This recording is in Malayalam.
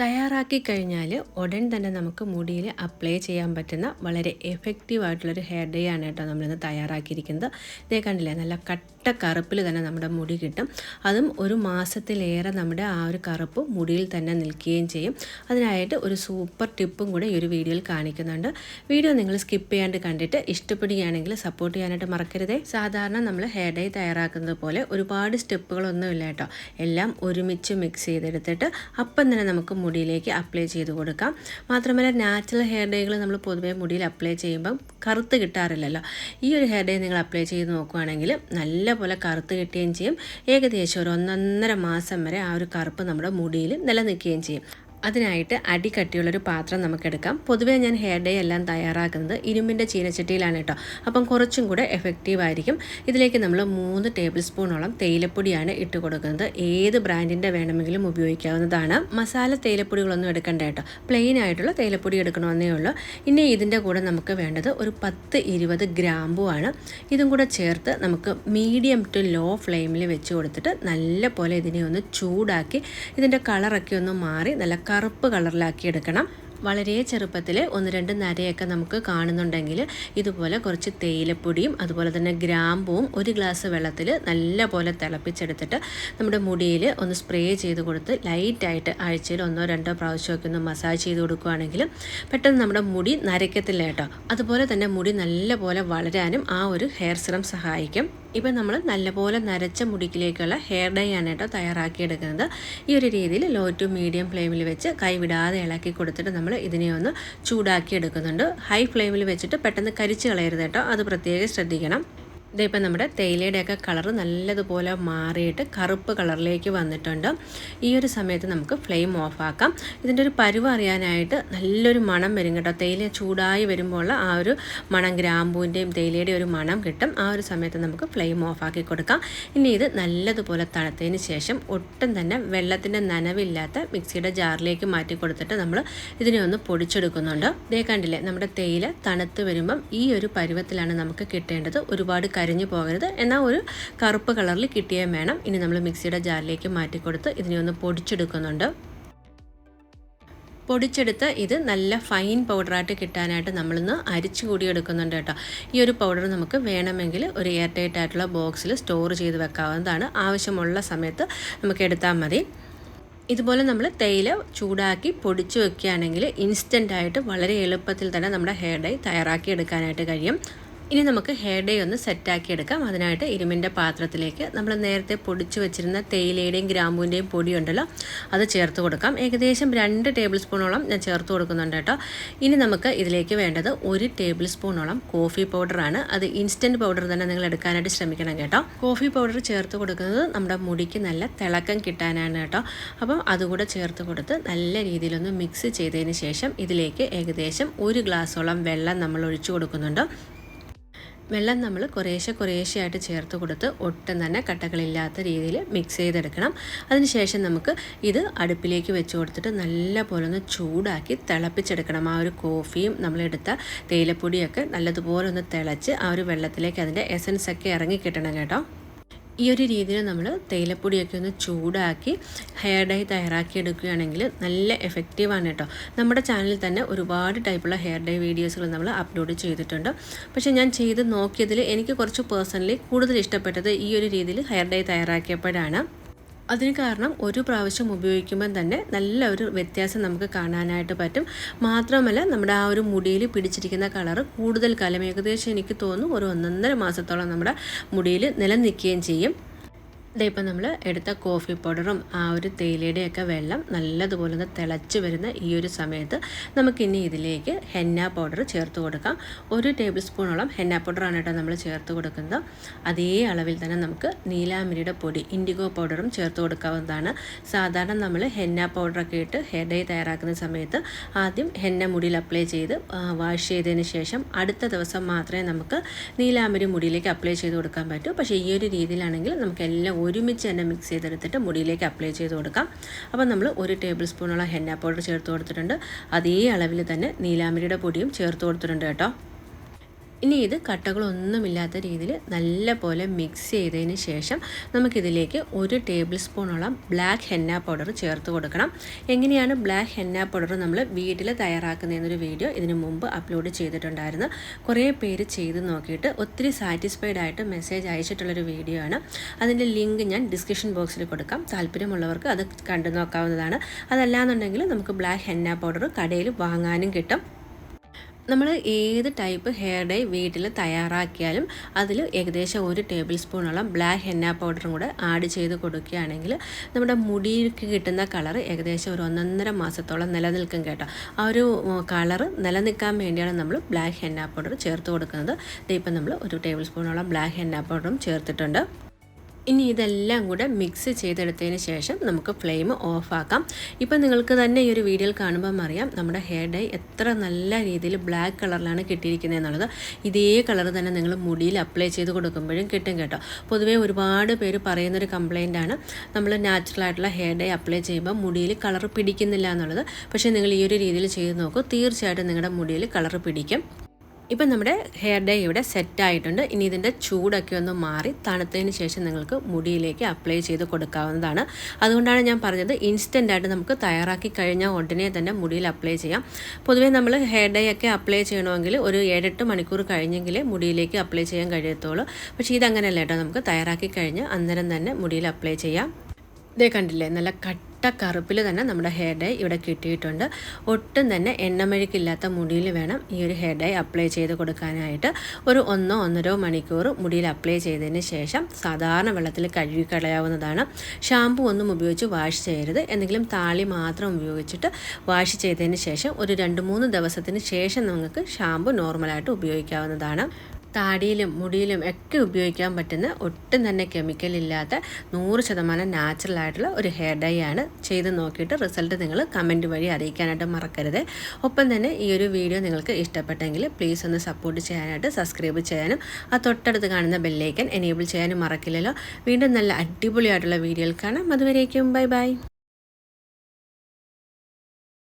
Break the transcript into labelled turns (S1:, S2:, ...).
S1: തയ്യാറാക്കി കഴിഞ്ഞാൽ ഉടൻ തന്നെ നമുക്ക് മുടിയിൽ അപ്ലൈ ചെയ്യാൻ പറ്റുന്ന വളരെ എഫക്റ്റീവ് ആയിട്ടുള്ളൊരു ഹെയർ ഡേ ആണ് കേട്ടോ നമ്മളിന്ന് തയ്യാറാക്കിയിരിക്കുന്നത്. ഇതേ കണ്ടില്ലേ നല്ല കട്ട കറുപ്പിൽ തന്നെ നമ്മുടെ മുടി കിട്ടും. അതും ഒരു മാസത്തിലേറെ നമ്മുടെ ആ ഒരു കറുപ്പ് മുടിയിൽ തന്നെ നിൽക്കുകയും ചെയ്യും. അതിനായിട്ട് ഒരു സൂപ്പർ ടിപ്പും കൂടെ ഈ ഒരു വീഡിയോയിൽ കാണിക്കുന്നുണ്ട്. വീഡിയോ നിങ്ങൾ സ്കിപ്പ് ചെയ്യാണ്ട് കണ്ടിട്ട് ഇഷ്ടപ്പെടുകയാണെങ്കിൽ സപ്പോർട്ട് ചെയ്യാനായിട്ട് മറക്കരുതേ. സാധാരണ നമ്മൾ ഹെയർ ഡേ തയ്യാറാക്കുന്നത് പോലെ ഒരുപാട് സ്റ്റെപ്പുകളൊന്നുമില്ല കേട്ടോ. എല്ലാം ഒരുമിച്ച് മിക്സ് ചെയ്തെടുത്തിട്ട് അപ്പം തന്നെ നമുക്ക് മുടിയിലേക്ക് അപ്ലൈ ചെയ്ത് കൊടുക്കാം. മാത്രമല്ല നാച്ചുറൽ ഹെയർ ഡേകൾ നമ്മൾ പൊതുവേ മുടിയിൽ അപ്ലൈ ചെയ്യുമ്പം കറുത്ത് കിട്ടാറില്ലല്ലോ. ഈ ഒരു ഹെയർ ഡേ നിങ്ങൾ അപ്ലൈ ചെയ്ത് നോക്കുകയാണെങ്കിൽ നല്ല പോലെ കറുത്ത് കിട്ടുകയും ചെയ്യും. ഏകദേശം ഒരു ഒന്നൊന്നര മാസം വരെ ആ ഒരു കറുപ്പ് നമ്മുടെ മുടിയിൽ നിലനിൽക്കുകയും ചെയ്യും. അതിനായിട്ട് അടികട്ടിയുള്ളൊരു പാത്രം നമുക്കെടുക്കാം. പൊതുവേ ഞാൻ ഹെയർ ഡേ എല്ലാം തയ്യാറാക്കുന്നത് ഇരുമ്പിന്റെ ചീനച്ചട്ടിയിലാണ് കേട്ടോ. അപ്പം കുറച്ചും കൂടെ എഫക്റ്റീവ് ആയിരിക്കും. ഇതിലേക്ക് നമ്മൾ മൂന്ന് ടേബിൾ സ്പൂണോളം തേയിലപ്പൊടിയാണ് ഇട്ട് കൊടുക്കുന്നത്. ഏത് ബ്രാൻഡിന്റെ വേണമെങ്കിലും ഉപയോഗിക്കാവുന്നതാണ്. മസാല തേയിലപ്പൊടികളൊന്നും എടുക്കണ്ട കേട്ടോ. പ്ലെയിൻ ആയിട്ടുള്ള തേയിലപ്പൊടി എടുക്കണമെന്നേ ഉള്ളൂ. ഇനി ഇതിന്റെ കൂടെ നമുക്ക് വേണ്ടത് ഒരു പത്ത് ഇരുപത് ഗ്രാമ്പുമാണ് ഇതും കൂടെ ചേർത്ത് നമുക്ക് മീഡിയം ടു ലോ ഫ്ലെയിമിൽ വെച്ച് കൊടുത്തിട്ട് നല്ല പോലെ ഇതിനെ ഒന്ന് ചൂടാക്കി ഇതിന്റെ കളറൊക്കെ ഒന്ന് മാറി നല്ല കറുപ്പ് കളറിലാക്കി എടുക്കണം. വളരെ ചെറുപ്പത്തിൽ ഒന്ന് രണ്ട് നരയൊക്കെ നമുക്ക് കാണുന്നുണ്ടെങ്കിൽ ഇതുപോലെ കുറച്ച് തേയിലപ്പൊടിയും അതുപോലെ തന്നെ ഗ്രാമ്പുവും ഒരു ഗ്ലാസ് വെള്ളത്തിൽ നല്ല പോലെ തിളപ്പിച്ചെടുത്തിട്ട് നമ്മുടെ മുടിയിൽ ഒന്ന് സ്പ്രേ ചെയ്ത് കൊടുത്ത് ലൈറ്റായിട്ട് ആഴ്ചയിൽ ഒന്നോ രണ്ടോ പ്രാവശ്യമൊക്കെ ഒന്ന് മസാജ് ചെയ്ത് കൊടുക്കുകയാണെങ്കിൽ പെട്ടെന്ന് നമ്മുടെ മുടി നരയ്ക്കത്തില്ല കേട്ടോ. അതുപോലെ തന്നെ മുടി നല്ല പോലെ വളരാനും ആ ഒരു ഹെയർ സിറം സഹായിക്കും. ഇപ്പം നമ്മൾ നല്ലപോലെ നരച്ച മുടിക്കിലേക്കുള്ള ഹെയർ ഡൈ ആണ് കേട്ടോ തയ്യാറാക്കിയെടുക്കുന്നത്. ഈ ഒരു രീതിയിൽ ലോ ടു മീഡിയം ഫ്ലെയിമിൽ വെച്ച് കൈവിടാതെ ഇളക്കി കൊടുത്തിട്ട് നമ്മൾ ഇതിനെ ഒന്ന് ചൂടാക്കി എടുക്കുന്നുണ്ട് ഹൈ ഫ്ലെയിമിൽ വെച്ചിട്ട് പെട്ടെന്ന് കരിച്ച് കളയരുത് കേട്ടോ. അത് പ്രത്യേകം ശ്രദ്ധിക്കണം. ഇതിപ്പോൾ നമ്മുടെ തേയിലയുടെയൊക്കെ കളർ നല്ലതുപോലെ മാറിയിട്ട് കറുപ്പ് കളറിലേക്ക് വന്നിട്ടുണ്ട്. ഈ ഒരു സമയത്ത് നമുക്ക് ഫ്ലെയിം ഓഫാക്കാം. ഇതിന്റെ ഒരു പരുവ് അറിയാനായിട്ട് നല്ലൊരു മണം വരും കേട്ടോ. തേയില ചൂടായി വരുമ്പോൾ ആ ഒരു മണം ഗ്രാമ്പൂവിന്റെയും തേയിലയുടെയും ഒരു മണം കിട്ടും. ആ ഒരു സമയത്ത് നമുക്ക് ഫ്ലെയിം ഓഫാക്കി കൊടുക്കാം. ഇനി ഇത് നല്ലതുപോലെ തണുത്തതിന് ശേഷം ഒട്ടും തന്നെ വെള്ളത്തിന്റെ നനവില്ലാത്ത മിക്സിയുടെ ജാറിലേക്ക് മാറ്റി കൊടുത്തിട്ട് നമ്മൾ ഇതിനെ ഒന്ന് പൊടിച്ചെടുക്കുന്നുണ്ട്. ഇതേ കണ്ടില്ലേ നമ്മുടെ തേയില തണുത്ത് വരുമ്പം ഈ ഒരു പരുവത്തിലാണ് നമുക്ക് കിട്ടേണ്ടത്. ഒരുപാട് കരിഞ്ഞു പോകരുത്. എന്നാൽ ഒരു കറുപ്പ് കളറിൽ കിട്ടിയേ വേണം. ഇനി നമ്മൾ മിക്സിയുടെ ജാറിലേക്ക് മാറ്റിക്കൊടുത്ത് ഇതിനെ ഒന്ന് പൊടിച്ചെടുക്കുന്നുണ്ട്. പൊടിച്ചെടുത്ത് ഇത് നല്ല ഫൈൻ പൗഡറായിട്ട് കിട്ടാനായിട്ട് നമ്മളിന്ന് അരിച്ചു കൂടി എടുക്കുന്നുണ്ട് കേട്ടോ. ഈ ഒരു പൗഡർ നമുക്ക് വേണമെങ്കിൽ ഒരു എയർ ടൈറ്റ് ആയിട്ടുള്ള ബോക്സിൽ സ്റ്റോർ ചെയ്ത് വെക്കാവുന്നതാണ്. ആവശ്യമുള്ള സമയത്ത് നമുക്ക് എടുത്താൽ മതി. ഇതുപോലെ നമ്മൾ തേയില ചൂടാക്കി പൊടിച്ചു വെക്കുകയാണെങ്കിൽ ഇൻസ്റ്റന്റായിട്ട് വളരെ എളുപ്പത്തിൽ തന്നെ നമ്മുടെ ഹെയർ ഡൈ തയ്യാറാക്കി എടുക്കാനായിട്ട് കഴിയും. ഇനി നമുക്ക് ഹെയർ ഡേ ഒന്ന് സെറ്റാക്കി എടുക്കാം. അതിനായിട്ട് ഇരുമ്പിന്റെ പാത്രത്തിലേക്ക് നമ്മൾ നേരത്തെ പൊടിച്ചു വെച്ചിരുന്ന തേയിലയുടെയും ഗ്രാമ്പൂവിന്റെയും പൊടിയുണ്ടല്ലോ അത് ചേർത്ത് കൊടുക്കാം. ഏകദേശം രണ്ട് ടേബിൾ സ്പൂണോളം ഞാൻ ചേർത്ത് കൊടുക്കുന്നുണ്ട് കേട്ടോ. ഇനി നമുക്ക് ഇതിലേക്ക് വേണ്ടത് ഒരു ടേബിൾ സ്പൂണോളം കോഫി പൗഡറാണ് അത് ഇൻസ്റ്റന്റ് പൗഡർ തന്നെ നിങ്ങൾ എടുക്കാനായിട്ട് ശ്രമിക്കണം കേട്ടോ. കോഫി പൗഡർ ചേർത്ത് കൊടുക്കുന്നത് നമ്മുടെ മുടിക്ക് നല്ല തിളക്കം കിട്ടാനാണ് കേട്ടോ. അപ്പം അതുകൂടെ ചേർത്ത് കൊടുത്ത് നല്ല രീതിയിലൊന്ന് മിക്സ് ചെയ്തതിന് ശേഷം ഇതിലേക്ക് ഏകദേശം ഒരു ഗ്ലാസ്സോളം വെള്ളം നമ്മൾ ഒഴിച്ചു കൊടുക്കുന്നുണ്ട്. വെള്ളം നമ്മൾ കുറേശ്ശെ കുറേശ്ശെയായിട്ട് ചേർത്ത് കൊടുത്ത് ഒട്ടും തന്നെ കട്ടകളില്ലാത്ത രീതിയിൽ മിക്സ് ചെയ്തെടുക്കണം. അതിനുശേഷം നമുക്ക് ഇത് അടുപ്പിലേക്ക് വെച്ച് കൊടുത്തിട്ട് നല്ല പോലെ ഒന്ന് ചൂടാക്കി തിളപ്പിച്ചെടുക്കണം. ആ ഒരു കോഫിയും നമ്മളെടുത്ത തേയിലപ്പൊടിയൊക്കെ നല്ലതുപോലെ ഒന്ന് തിളച്ച് ആ ഒരു വെള്ളത്തിലേക്ക് അതിന്റെ എസൻസ് ഒക്കെ ഇറങ്ങി കിട്ടണം കേട്ടോ. ഈ ഒരു രീതിയിൽ നമ്മൾ തേയിലപ്പൊടിയൊക്കെ ഒന്ന് ചൂടാക്കി ഹെയർ ഡൈ തയ്യാറാക്കി എടുക്കുകയാണെങ്കിൽ നല്ല എഫക്റ്റീവാണ് കേട്ടോ. നമ്മുടെ ചാനലിൽ തന്നെ ഒരുപാട് ടൈപ്പുള്ള ഹെയർ ഡൈ വീഡിയോസുകൾ നമ്മൾ അപ്ലോഡ് ചെയ്തിട്ടുണ്ട്. പക്ഷേ ഞാൻ ചെയ്ത് നോക്കിയതിൽ എനിക്ക് കുറച്ച് പേഴ്സണലി കൂടുതൽ ഇഷ്ടപ്പെട്ടത് ഈ ഒരു രീതിയിൽ ഹെയർ ഡൈ തയ്യാറാക്കിയപ്പോഴാണ്. അതിന് കാരണം ഒരു പ്രാവശ്യം ഉപയോഗിക്കുമ്പം തന്നെ നല്ല ഒരു വ്യത്യാസം നമുക്ക് കാണാനായിട്ട് പറ്റും. മാത്രമല്ല നമ്മുടെ ആ ഒരു മുടിയിൽ പിടിച്ചിരിക്കുന്ന കളറ് കൂടുതൽ കാലം. ഏകദേശം എനിക്ക് തോന്നുന്നു ഒരു ഒന്നൊന്നര മാസത്തോളം നമ്മുടെ മുടിയിൽ നിലനിൽക്കുകയും ചെയ്യും. ഇപ്പം നമ്മൾ എടുത്ത കോഫി പൗഡറും ആ ഒരു തേയിലയുടെയൊക്കെ വെള്ളം നല്ലതുപോലെ ഒന്ന് തിളച്ച് വരുന്ന ഈ ഒരു സമയത്ത് നമുക്കിനി ഇതിലേക്ക് ഹെന്ന പൗഡർ ചേർത്ത് കൊടുക്കാം. ഒരു ടേബിൾ സ്പൂണോളം ഹെന്ന പൗഡറാണ് കേട്ടോ നമ്മൾ ചേർത്ത് കൊടുക്കുന്നത്. അതേ അളവിൽ തന്നെ നമുക്ക് നീലാമിരിയുടെ പൊടി ഇൻഡിഗോ പൗഡറും ചേർത്ത് കൊടുക്കാവുന്നതാണ്. സാധാരണ നമ്മൾ ഹെന്ന പൗഡറൊക്കെ ഇട്ട് ഹെയർ ഡൈ തയ്യാറാക്കുന്ന സമയത്ത് ആദ്യം ഹെന്ന മുടിയിൽ അപ്ലൈ ചെയ്ത് വാഷ് ചെയ്തതിന് ശേഷം അടുത്ത ദിവസം മാത്രമേ നമുക്ക് നീലാമിരി മുടിയിലേക്ക് അപ്ലൈ ചെയ്ത് കൊടുക്കാൻ പറ്റൂ. പക്ഷേ ഈ ഒരു രീതിയിലാണെങ്കിൽ നമുക്ക് എല്ലാം ഒരുമിച്ച് തന്നെ മിക്സ് ചെയ്തെടുത്തിട്ട് മുടിയിലേക്ക് അപ്ലൈ ചെയ്ത് കൊടുക്കാം. അപ്പോൾ നമ്മൾ ഒരു ടേബിൾ സ്പൂണോളം ഹെന്ന പൗഡർ ചേർത്ത് കൊടുത്തിട്ടുണ്ട്. അതേ അളവിൽ തന്നെ നീലാമിരിയുടെ പൊടിയും ചേർത്ത് കൊടുത്തിട്ടുണ്ട് കേട്ടോ. ഇനി ഇത് കട്ടകളൊന്നുമില്ലാത്ത രീതിയിൽ നല്ല പോലെ മിക്സ് ചെയ്തതിന് ശേഷം നമുക്കിതിലേക്ക് ഒരു ടേബിൾ സ്പൂണോളം ബ്ലാക്ക് ഹെന്ന പൗഡർ ചേർത്ത് കൊടുക്കണം. എങ്ങനെയാണ് ബ്ലാക്ക് ഹെന്ന പൗഡർ നമ്മൾ വീട്ടിൽ തയ്യാറാക്കുന്നതെന്നൊരു വീഡിയോ ഇതിനു മുമ്പ് അപ്ലോഡ് ചെയ്തിട്ടുണ്ടായിരുന്നു. കുറേ പേര് ചെയ്ത് നോക്കിയിട്ട് ഒത്തിരി സാറ്റിസ്ഫൈഡ് ആയിട്ട് മെസ്സേജ് അയച്ചിട്ടുള്ളൊരു വീഡിയോ ആണ്. അതിന്റെ ലിങ്ക് ഞാൻ ഡിസ്ക്രിപ്ഷൻ ബോക്സിൽ കൊടുക്കാം. താല്പര്യമുള്ളവർക്ക് അത് കണ്ടു നോക്കാവുന്നതാണ്. അതല്ലാന്നുണ്ടെങ്കിൽ നമുക്ക് ബ്ലാക്ക് ഹെന്ന പൗഡർ കടയിൽ വാങ്ങാനും കിട്ടും. നമ്മൾ ഏത് ടൈപ്പ് ഹെയർ ഡൈ വീട്ടിൽ തയ്യാറാക്കിയാലും അതിൽ ഏകദേശം ഒരു ടേബിൾ സ്പൂണോളം ബ്ലാക്ക് ഹെന്ന പൗഡറും കൂടെ ആഡ് ചെയ്ത് കൊടുക്കുകയാണെങ്കിൽ നമ്മുടെ മുടിക്ക് കിട്ടുന്ന കളർ ഏകദേശം ഒരു ഒന്നൊന്നര മാസത്തോളം നിലനിൽക്കും കേട്ടോ. ആ ഒരു കളർ നിലനിൽക്കാൻ വേണ്ടിയാണ് നമ്മൾ ബ്ലാക്ക് ഹെന്ന പൗഡർ ചേർത്ത് കൊടുക്കുന്നത്. ഇതിപ്പം നമ്മൾ ഒരു ടേബിൾ സ്പൂണോളം ബ്ലാക്ക് ഹെന്ന പൗഡറും ചേർത്തിട്ടുണ്ട്. ഇനി ഇതെല്ലാം കൂടെ മിക്സ് ചെയ്തെടുത്തതിന് ശേഷം നമുക്ക് ഫ്ലെയിം ഓഫാക്കാം ഇപ്പം നിങ്ങൾക്ക് തന്നെ ഈ ഒരു വീഡിയോയിൽ കാണുമ്പം അറിയാം നമ്മുടെ ഹെയർ ഡൈ എത്ര നല്ല രീതിയിൽ ബ്ലാക്ക് കളറിലാണ് കിട്ടിയിരിക്കുന്നത് എന്നുള്ളത്. ഇതേ കളർ തന്നെ നിങ്ങൾ മുടിയിൽ അപ്ലൈ ചെയ്ത് കൊടുക്കുമ്പോഴും കിട്ടും കേട്ടോ. പൊതുവേ ഒരുപാട് പേര് പറയുന്നൊരു കംപ്ലൈന്റ് ആണ് നമ്മൾ നാച്ചുറൽ ആയിട്ടുള്ള ഹെയർ ഡൈ അപ്ലൈ ചെയ്യുമ്പോൾ മുടിയിൽ കളർ പിടിക്കുന്നില്ല എന്നുള്ളത്. പക്ഷേ നിങ്ങൾ ഈ ഒരു രീതിയിൽ ചെയ്ത് നോക്കൂ തീർച്ചയായിട്ടും നിങ്ങളുടെ മുടിയിൽ കളർ പിടിക്കും. ഇപ്പം നമ്മുടെ ഹെയർ ഡേ ഇവിടെ സെറ്റ് ആയിട്ടുണ്ട്. ഇനി ഇതിന്റെ ചൂടൊക്കെ ഒന്ന് മാറി തണുത്തതിന് ശേഷം നിങ്ങൾക്ക് മുടിയിലേക്ക് അപ്ലൈ ചെയ്ത് കൊടുക്കാവുന്നതാണ്. അതുകൊണ്ടാണ് ഞാൻ പറഞ്ഞത് ഇൻസ്റ്റന്റ് ആയിട്ട് നമുക്ക് തയ്യാറാക്കി കഴിഞ്ഞാൽ ഉടനെ തന്നെ മുടിയിൽ അപ്ലൈ ചെയ്യാം. പൊതുവേ നമ്മൾ ഹെയർ ഡേ ഒക്കെ അപ്ലൈ ചെയ്യണമെങ്കിൽ ഒരു ഏഴെട്ട് മണിക്കൂർ കഴിഞ്ഞെങ്കിലേ മുടിയിലേക്ക് അപ്ലൈ ചെയ്യാൻ കഴിയത്തുള്ളൂ. പക്ഷേ ഇതങ്ങനെയല്ല കേട്ടോ. നമുക്ക് തയ്യാറാക്കി കഴിഞ്ഞ് അന്നേരം തന്നെ മുടിയിൽ അപ്ലൈ ചെയ്യാം. ഇതേ കണ്ടില്ലേ? നല്ല കട്ട കറുപ്പിൽ തന്നെ നമ്മുടെ ഹെയർ ഡൈ ഇവിടെ കിട്ടിയിട്ടുണ്ട്. ഒട്ടും തന്നെ എണ്ണമഴുക്കില്ലാത്ത മുടിയിൽ വേണം ഈ ഒരു ഹെയർ ഡൈ അപ്ലൈ ചെയ്ത് കൊടുക്കാനായിട്ട്. ഒരു ഒന്നോ ഒന്നരോ മണിക്കൂർ മുടിയിൽ അപ്ലൈ ചെയ്തതിന് ശേഷം സാധാരണ വെള്ളത്തിൽ കഴുകി കളയാവുന്നതാണ്. ഷാമ്പു ഒന്നും ഉപയോഗിച്ച് വാഷ് ചെയ്യരുത്. എന്തെങ്കിലും താളി മാത്രം ഉപയോഗിച്ചിട്ട് വാഷ് ചെയ്തതിന് ശേഷം ഒരു രണ്ട് മൂന്ന് ദിവസത്തിന് ശേഷം നിങ്ങൾക്ക് ഷാമ്പു നോർമലായിട്ട് ഉപയോഗിക്കാവുന്നതാണ്. താടിയിലും മുടിയിലും ഒക്കെ ഉപയോഗിക്കാൻ പറ്റുന്ന ഒട്ടും തന്നെ കെമിക്കൽ ഇല്ലാത്ത നൂറ് ശതമാനം നാച്ചുറൽ ആയിട്ടുള്ള ഒരു ഹെയർ ഡൈ ആണ്. ചെയ്ത് നോക്കിയിട്ട് റിസൾട്ട് നിങ്ങൾ കമന്റ് വഴി അറിയിക്കാനായിട്ട് മറക്കരുത്. ഒപ്പം തന്നെ ഈ ഒരു വീഡിയോ നിങ്ങൾക്ക് ഇഷ്ടപ്പെട്ടെങ്കിൽ പ്ലീസ് ഒന്ന് സപ്പോർട്ട് ചെയ്യാനായിട്ട് സബ്സ്ക്രൈബ് ചെയ്യാനും ആ തൊട്ടടുത്ത് കാണുന്ന ബെല്ലൈക്കൻ എനേബിൾ ചെയ്യാനും മറക്കില്ലല്ലോ. വീണ്ടും നല്ല അടിപൊളിയായിട്ടുള്ള വീഡിയോയിൽ കാണാം. അതുവരേക്കും ബൈ ബൈ